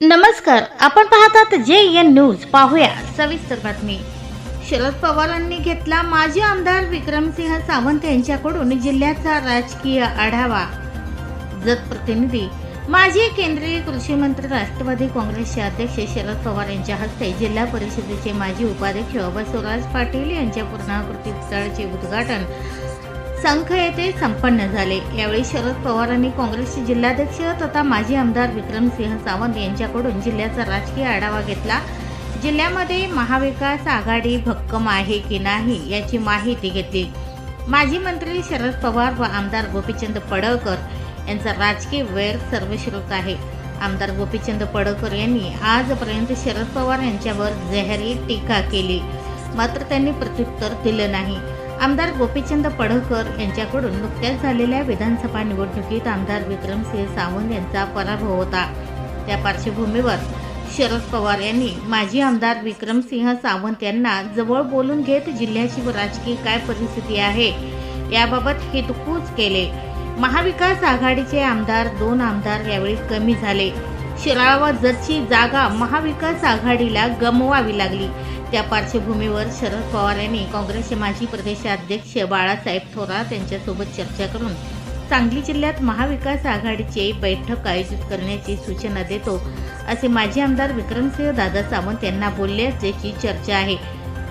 नमस्कार आपण पाहतात जे एन न्यूज. पाहूया सविस्तर बातमी. शरद पवारांनी घेतला माजी आमदार विक्रमसिंह सावंत यांच्याकडून जिल्ह्याचा राजकीय आढावा. जत प्रतिनिधी माजी केंद्रीय कृषी मंत्री राष्ट्रवादी काँग्रेसचे अध्यक्ष शरद पवार यांच्या हस्ते जिल्हा परिषदेचे माजी उपाध्यक्ष बसवराज पाटील यांच्या पूर्णाकृती पुतळ्याचे उद्घाटन संख येथे संपन्न झाले. यावेळी शरद पवारांनी काँग्रेसचे जिल्हाध्यक्ष तथा माजी आमदार विक्रमसिंह सावंत यांच्याकडून जिल्ह्याचा राजकीय आढावा घेतला. जिल्ह्यामध्ये महाविकास आघाडी भक्कम आहे की नाही याची माहिती घेतली. माजी मंत्री शरद पवार व आमदार गोपीचंद पडळकर यांचा राजकीय वैर सर्वश्रुत आहे. आमदार गोपीचंद पडळकर यांनी आजपर्यंत शरद पवार यांच्यावर जहरी टीका केली. मात्र त्यांनी प्रत्युत्तर दिलं नाही. आमदार गोपीचंद पडळकर यांच्याकडून नुकत्याच झालेल्या विधानसभा निवडणुकीत आमदार विक्रमसिंह सावंत यांचा पराभव होता. त्या पार्श्वभूमीवर शरद पवार यांनी माजी आमदार विक्रमसिंह सावंत यांना जवळ बोलून घेत जिल्ह्याची व राजकीय काय परिस्थिती आहे याबाबत हितकूच केले. महाविकास आघाडीचे आमदार दोन आमदार यावेळी कमी झाले. शिराळा व जतची जागा महाविकास आघाडीला गमवावी लागली. त्या पार्श्वभूमीवर शरद पवार यांनी काँग्रेसचे माजी प्रदेशाध्यक्ष बाळासाहेब थोरात यांच्यासोबत चर्चा करून सांगली जिल्ह्यात महाविकास आघाडीची बैठक आयोजित करण्याची सूचना देतो असे माजी आमदार विक्रमसिंह दादा सावंत यांना बोलले असल्याची चर्चा आहे.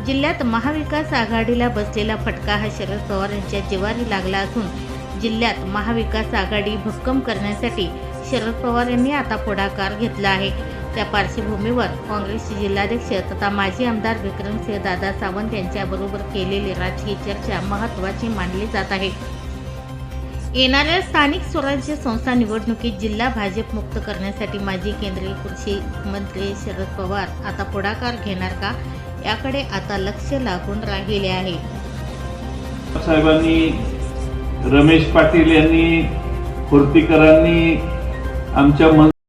जिल्ह्यात महाविकास आघाडीला बसलेला फटका हा शरद पवार यांच्या जिवारी लागला असून जिल्ह्यात महाविकास आघाडी भक्कम करण्यासाठी शरद पवार यांनी आता पुढाकार घेतला आहे. त्या पार्श्वभूमीवर काँग्रेसचे जिल्हाध्यक्ष तथा माजी आमदार विक्रमसिंह दादा सावंत यांच्याबरोबर केलेली राजकीय चर्चा महत्त्वाची मानली जात आहे. येणाऱ्या स्थानिक स्वराज्य संस्था निवडणुकीत जिल्हा भाजप मुक्त करण्यासाठी माजी केंद्रीय कृषी मंत्री शरद पवार आता पुढाकार घेणार का? याकडे आता लक्ष लागून राहिले आहे. साहेबांनी रमेश पाटील यांनी खुर्तीकरांनी आमच्या